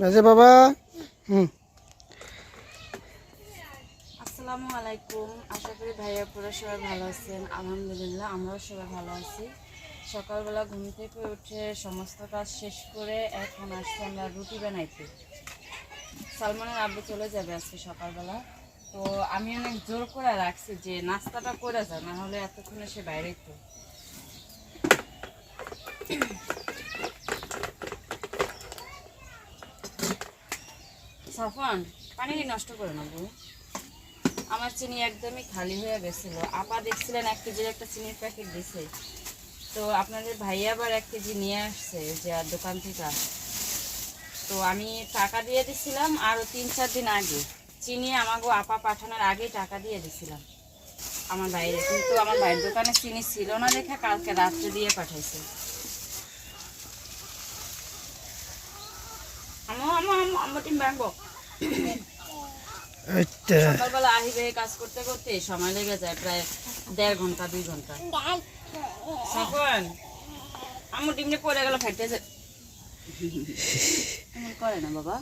বাজে বাবা, হুম। আসসালামু আলাইকুম। আশা করি ভাইয়া পুরো সবাই ভালো আছেন। আলহামদুলিল্লাহ, আমরাও সবাই ভালো আছি। সকালবেলা ঘুম থেকে উঠে সমস্ত কাজ শেষ করে এখন আসছি আমরা রুটি বানাইতে। সালমানের আব্বু চলে যাবে আজকে সকালবেলা। তো আমি অনেক জোর করে রাখছি যে নাস্তাটা করে যা না হলে এতক্ষণে সে বাইরে তো সাফান পানি নষ্ট করে না বউ। আমার চিনি একদমই খালি হয়ে গেছিল। আপা দেখছিলেন এক কেজির একটা চিনির প্যাকেট দিছে। তো আপনাদের ভাইয়া আবার এক কেজি নিয়ে আসছে যে দোকান থেকে তো আমি টাকা দিয়ে দিছিলাম আরও তিন চার দিন আগে। চিনি আমাকে আপা পাঠানোর আগেই টাকা দিয়ে দিছিলাম। আমার বাইরে কিন্তু আমার ভাইয়ের দোকানে চিনি ছিল না দেখে কালকে রাত্রে দিয়ে পাঠাইছে। আমো আমো আমো আমো টিম ব্যাংকক সকালবেলা আহিবে কাজ করতে করতে সময় লেগে যায় প্রায় দেড় ঘণ্টা দুই ঘণ্টা। তখন আমার ডিমনে পড়ে গেল ফাইটে যে করে না বাবা।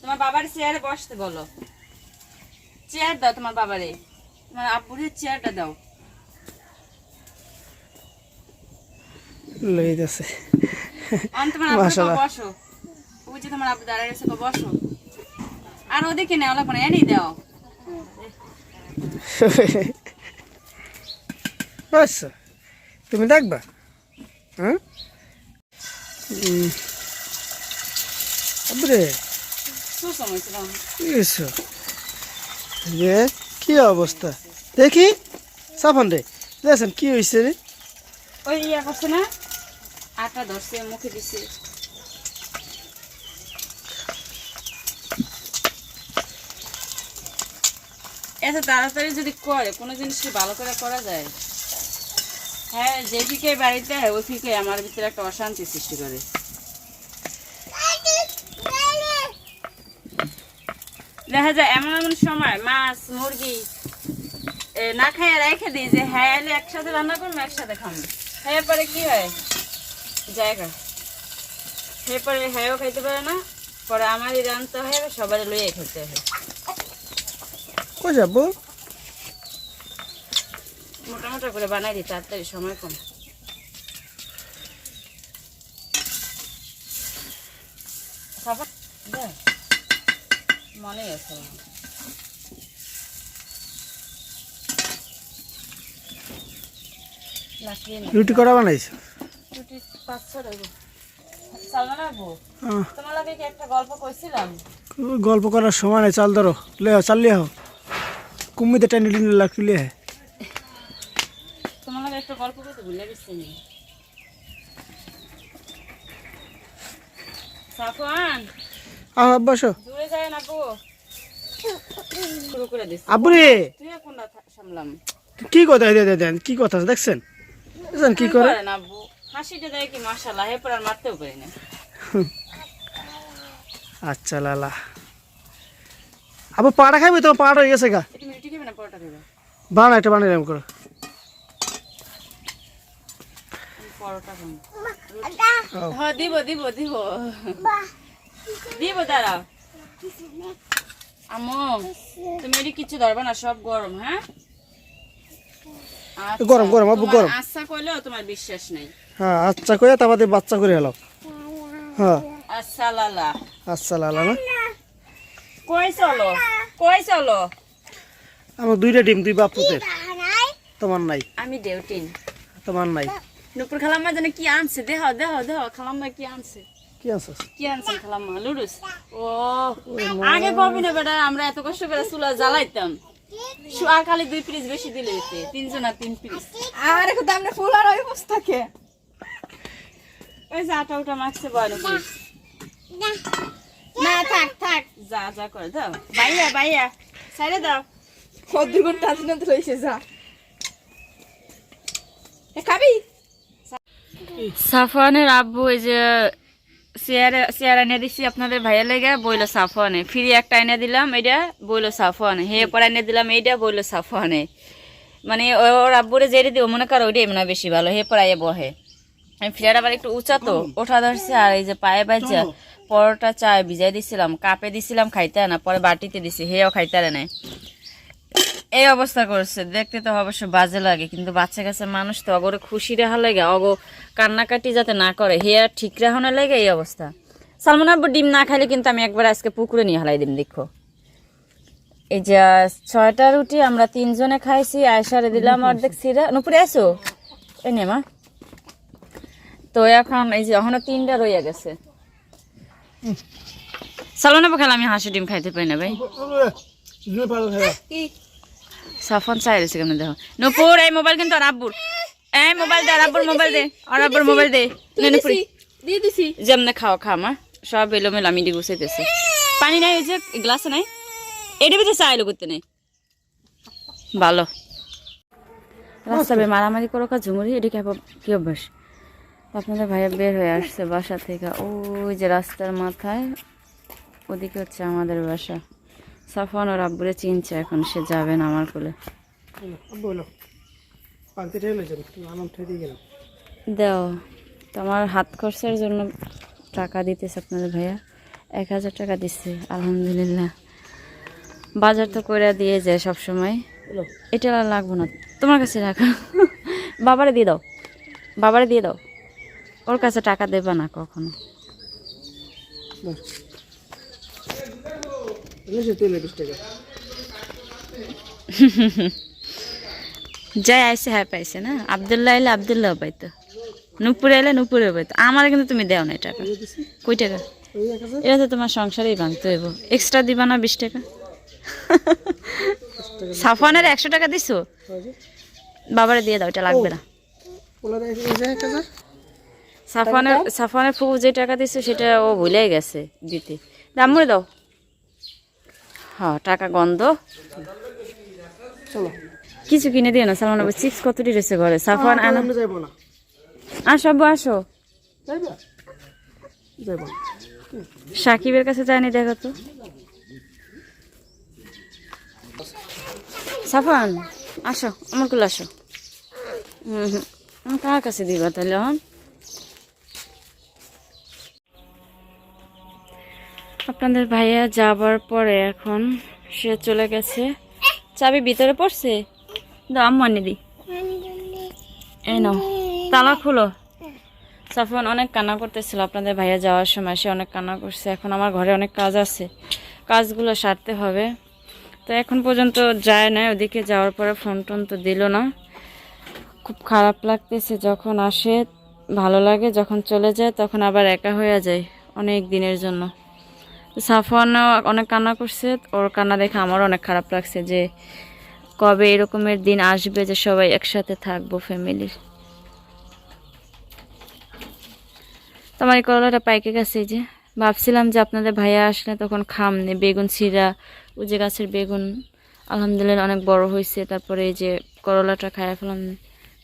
তোমার বাবার চেয়ারে বসতে বলো। চেয়ার দাও তোমার বাবারে। তোমার আব্বুরের চেয়ারটা দাও। লই যাচ্ছে অন তোমার আব্বুরে মাশাআল্লাহ। বসো। যে তোমার আব্বু দাঁড়ায় রয়েছে বসো। আর ওদিকে নেওয়া লাগবে না এনেই দাও। আচ্ছা তুমি দেখবা? হ্যাঁ এসো কি অবস্থা? দেখি। সাফান রে দেখছেন কি হয়েছে রে? ওই ইয়া করছে না? আটা ধরছে মুখে দিছে। এত তাড়াতাড়ি যদি করে, কোনো জিনিস কি ভালো করে করা যায়? হ্যাঁ যে ফিকে বাড়িতে হয় ওই আমার ভিতরে একটা অশান্তি সৃষ্টি করে। দেখা যায়, এমন এমন সময় মাছ, মুরগি না খাইয়ে রেখে দিই যে হ্যাঁ এলে একসাথে রান্না করব, একসাথে খাব। হ্যাঁ পরে কি হয়? জায়গা। হ্যাঁ পরে হ্যাঁও খাইতে পারে না, পরে আমারই রানতে হয় সবার লইয়ে খেতে হয়। কই যাব? মোটা মোটা করে বানাই দিই তাড়াতাড়ি সময় কম। মনেই আছে। রুটি করা বানাইছো? রুটি পাঁচ ছ দেবো আহ, তোমার লাগে কি একটা গল্প কইছিলাম গল্প করার সময় নেই চাল ধরো। লে চাল লিয়ে হো কুমিতে টেনে টেনে লাগলে তোমার একটা গল্প কইতে ভুলে গেছি সাফওয়ান আহ বসো দূরে যায় না গো। শুরু করে দিস। আবুরে তুই সামলাম। কি কথা? দে দে দেন কি কথা দেখছেন? দেখছেন কি করে? না হাসিটা দেয় কি মাশাআল্লাহ হে পর মারতেও পারি না। আচ্ছা লালা। আবু পাড়া খাইবে তো পাড়া হয়ে গেছে গা খাবে খাবে বানা একটা বানিয়ে এরকম করো আমি পরোটা খাব ও। দিব দিব দিব দিব দাঁড়াও আমো তুমি এটি কিছু ধরবে না সব গরম হ্যাঁ আচ্ছা, গরম, গরম, গরম। তোমার বিশ্বাস নেই হ্যাঁ আচ্ছা করে তারপর বাচ্চা করে এলাম হ্যাঁ আচ্ছা লালা আচ্ছা লালা না কই চলো? কই চলো? আমার দুইটা ডিম দুই বাপ তোমার নাই। আমি দেউটিন তোমার নাই। নুপুর খালাম্মা জানে কি আনছে? দেহ দেহ দেহ খালাম্মা কি আনছে? কি আছে কি আনছেন খালাম্মা? লুডুস ও আগে কবি না বেটা আমরা এত কষ্ট করে চুলা জ্বালাইতাম। শুয়া খালি দুই পিস বেশি দিলে হইতে। তিনজন আর তিন পিস আর এখন আমরা ফুল আর ওই থাকে ওই যে আটা উটা মাখছে বয় নাকি না থাক থাক। যা যা করে দাও। বাইয়া বাইয়া। সাইডে দাও। কদ্দুর কোন টানতে রয়েছে যা। এ খাবি? সাফওয়ানের আব্বু এই যে চেয়ারে চেয়ার এনে দিছি আপনাদের ভাইয়া লেগে বইলো সাফওয়ানে। ফ্রি একটা এনে দিলাম এটা বইলো সাফওয়ানে। হে পরে এনে দিলাম এইটা বইলো সাফওয়ানে। মানে ওর আব্বুরে যেটা দিব মনে করো ওইটাই মনে হয় বেশি ভালো। হে পড়াইয়ে বহে। ফ্লেয়ার আবার একটু উঁচা তো ওঠা ধরছে আর এই যে পায়ে বাজছে। পরোটা চায় ভিজাই দিছিলাম কাপে দিছিলাম খাইতে না পরে বাটিতে দিছি হেও খাইতে আরে নাই। এই অবস্থা করছে দেখতে তো অবশ্য বাজে লাগে কিন্তু বাচ্চা কাছে মানুষ তো অগরে খুশি রাখা লাগে অগ কান্নাকাটি যাতে না করে হেয়ার ঠিক রাখানো লাগে এই অবস্থা। সালমান আব্বু ডিম না খাইলে কিন্তু আমি একবার আজকে পুকুরে নিয়ে হালাই দিম দেখো। এই যে ছয়টা রুটি আমরা তিনজনে খাইছি আয়সারে দিলাম অর্ধেক সিরা। নুপুরে আসো নে মা। তো এখন এই যে এখনও তিনটা রইয়া গেছে। সালমান আব্বু খেলে আমি হাঁসি ডিম খাইতে পারি না ভাই। সাফন চাই রয়েছে কেমন দেখো। নুপুর এই মোবাইল কিন্তু আব্বুর। এই মোবাইল দে আব্বুর মোবাইল দে আব্বুর মোবাইল দে। নে নুপুরি। দিয়ে দিছি। যেমনে খাও খা মা। সব এলোমেলো আমি দিয়ে গুছাইতেছি পানি নাই ওই যে গ্লাসে নাই। এটা ভিতরে চাইলো করতে নেই। ভালো। রাস্তা মারামারি করো কা ঝুমুরি এটা কি কি অভ্যাস? আপনাদের ভাইয়া বের হয়ে আসছে বাসা থেকে। ওই যে রাস্তার মাথায় ওদিকে হচ্ছে আমাদের বাসা। সাফান ওর আব্বুরে চিনছে এখন সে যাবে না আমার কোলে। দাও তোমার হাত খরচার জন্য টাকা দিতেছে আপনাদের ভাইয়া। এক হাজার টাকা দিচ্ছে আলহামদুলিল্লাহ। বাজার তো করে দিয়ে যায় সব সময় এটা লাগবো না। তোমার কাছে রাখো। বাবারে দিয়ে দাও। বাবারে দিয়ে দাও। ওর কাছে টাকা দেবে না কখনো। যাই আইসে হ্যাঁ পাইছে না? আবদুল্লাহ এলে আবদুল্লাহ পাইতো। নুপুরে এলে নুপুরে পাইতো। আমার কিন্তু তুমি দেও না টাকা। কই টাকা? এটা তো তোমার সংসারেই ভাঙতে হইব। এক্সট্রা দিবা না বিশ টাকা? সাফানের একশো টাকা দিছো? বাবারে দিয়ে দাও, এটা লাগবে না। সাফানের সাফানের ফুফু যে টাকা দিছে সেটা ও ভুলেই গেছে দিতে। দাম মরে দাও। হ্যাঁ টাকা গন্ধ। চলো। কিছু কিনে দিও না সালমান চিপস কতটি রয়েছে ঘরে? সাফান আনা। আসো আব্বু আসো। সাকিবের কাছে যায়নি দেখো তো। সাফান আসো আমার কুল আসো। হুম হুম। কার কাছে দিবা তাহলে হন আপনাদের ভাইয়া যাবার পরে এখন সে চলে গেছে। চাবি ভিতরে পড়ছে? দাও আম্মু দি। এই তালা খুলো। সাফওয়ান অনেক কান্না করতেছিল আপনাদের ভাইয়া যাওয়ার সময়, সে অনেক কান্না করছে। এখন আমার ঘরে অনেক কাজ আছে, কাজগুলো সারতে হবে। তো এখন পর্যন্ত যায় না ওদিকে যাওয়ার পরে ফোন টোন তো দিল না। খুব খারাপ লাগতেছে, যখন আসে ভালো লাগে, যখন চলে যায়, তখন আবার একা হয়ে যায় অনেক দিনের জন্য। সাফওয়ানও অনেক কান্না করছে, ওর কান্না দেখে আমারও অনেক খারাপ লাগছে যে কবে এরকমের দিন আসবে যে সবাই একসাথে থাকব ফ্যামিলির তোমার এই করলাটা পাইকে গেছে যে। ভাবছিলাম যে আপনাদের ভাইয়া আসলে তখন খাম নেই বেগুন ছিঁড়া উজে গাছের বেগুন, আলহামদুলিল্লাহ অনেক বড় হয়েছে, তারপরে এই যে করলাটা খাইয়া ফেলাম।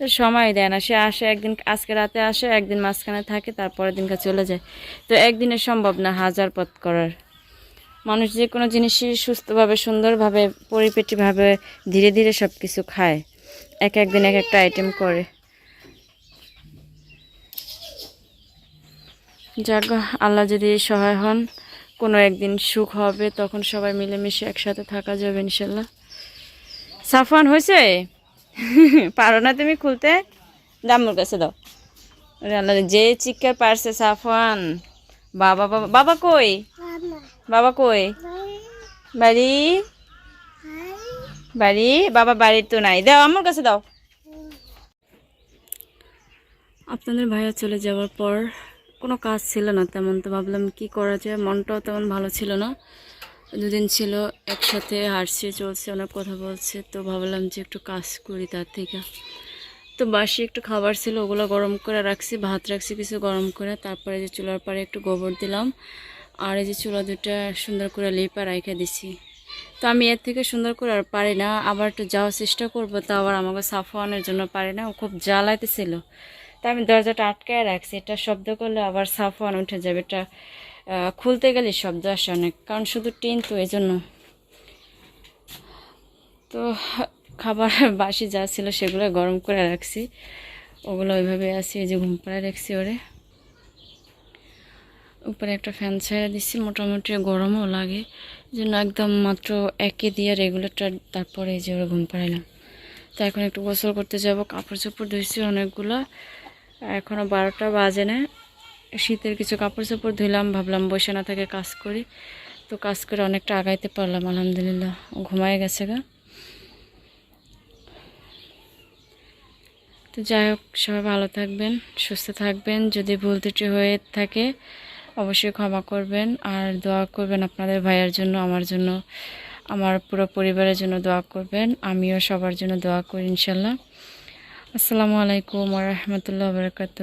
তো সময় দেয় না। সে আসে, একদিন আজকে রাতে আসে, একদিন মাঝখানে থাকে, তারপরের দিনকে চলে যায়। তো একদিনে সম্ভব না হাজার পথ করার। মানুষ যে কোনো জিনিসই সুস্থভাবে, সুন্দরভাবে, পরিপেটিভাবে ধীরে ধীরে সব কিছু খায়। এক একদিন এক একটা আইটেম করে। যাক আল্লাহ যদি সহায় হন, কোনো একদিন সুখ হবে, তখন সবাই মিলেমিশে একসাথে থাকা যাবে ইনশাল্লাহ। সাফান হয়েছে? পারো না তুমি খুলতে? দাম্মুর কাছে দাও। ওরে আল্লাহ যে চিৎকার পারছে সাফান বাবা বাবা বাবা কই? বাবা। কই? বাড়ি? বাড়ি? বাবা বাড়ির তো নাই। দাও আমার কাছে দাও। আপনাদের ভাইয়া চলে যাওয়ার পর কোনো কাজ ছিল না তেমন তো ভাবলাম কি করা যায়। মনটাও তেমন ভালো ছিল না। দুদিন ছিল, একসাথে হাসছে চলছে, অনেক কথা বলছে। তো ভাবলাম যে একটু কাজ করি তার থেকে। তো বাসি একটু খাবার ছিল, ওগুলো গরম করে রাখছি, ভাত রাখছি, কিছু গরম করে। তারপরে যে চুলার পাড়ে একটু গোবর দিলাম। আর এই যে চুলা দুটা সুন্দর করে লেপা রেখে দিছি। তো আমি এর থেকে সুন্দর করে আর পারি না। আবার একটু যাওয়ার চেষ্টা করব, তা আবার আমাকে সাফানোর জন্য পারি না। ও খুব জ্বালাইতেছিল। তা আমি দরজাটা আটকায় রাখছি। এটা শব্দ করলে আবার সাফওয়ান উঠে যাবে। এটা খুলতে গেলে শব্দ আসে অনেক, কারণ শুধু টিন তো এই জন্য তো খাবার, বাসি যা ছিল সেগুলো গরম করে রাখছি। ওগুলো ওইভাবে আছে, এই যে ঘুম পাড়ায় রাখছি ওরে। উপরে একটা ফ্যান ছেড়ে দিচ্ছি মোটামুটি গরমও লাগে। জন্য একদম মাত্র একে দিয়ে রেগুলেটর, তারপরে এই যে ওরা ঘুম পাড়াইলাম। তো এখন একটু গোসল করতে যাব, কাপড় চোপড় ধুইছি অনেকগুলো। এখনও বারোটা বাজে না। শীতের কিছু কাপড় চোপড় ধুইলাম, ভাবলাম বসে না থেকে কাজ করি। তো কাজ করে অনেকটা আগাইতে পারলাম, আলহামদুলিল্লাহ। ঘুমায় গেছে গা। তো যাই হোক, সবাই ভালো থাকবেন, সুস্থ থাকবেন। যদি ভুল ত্রুটি হয়ে থাকে, অবশ্যই ক্ষমা করবেন। আর দোয়া করবেন আপনাদের ভাইয়ের জন্য, আমার জন্য, আমার পুরো পরিবারের জন্য দোয়া করবেন। আমিও সবার জন্য দোয়া করি, ইনশাল্লাহ। আসসালামু আলাইকুম রহমতুল্লাহ বরকাত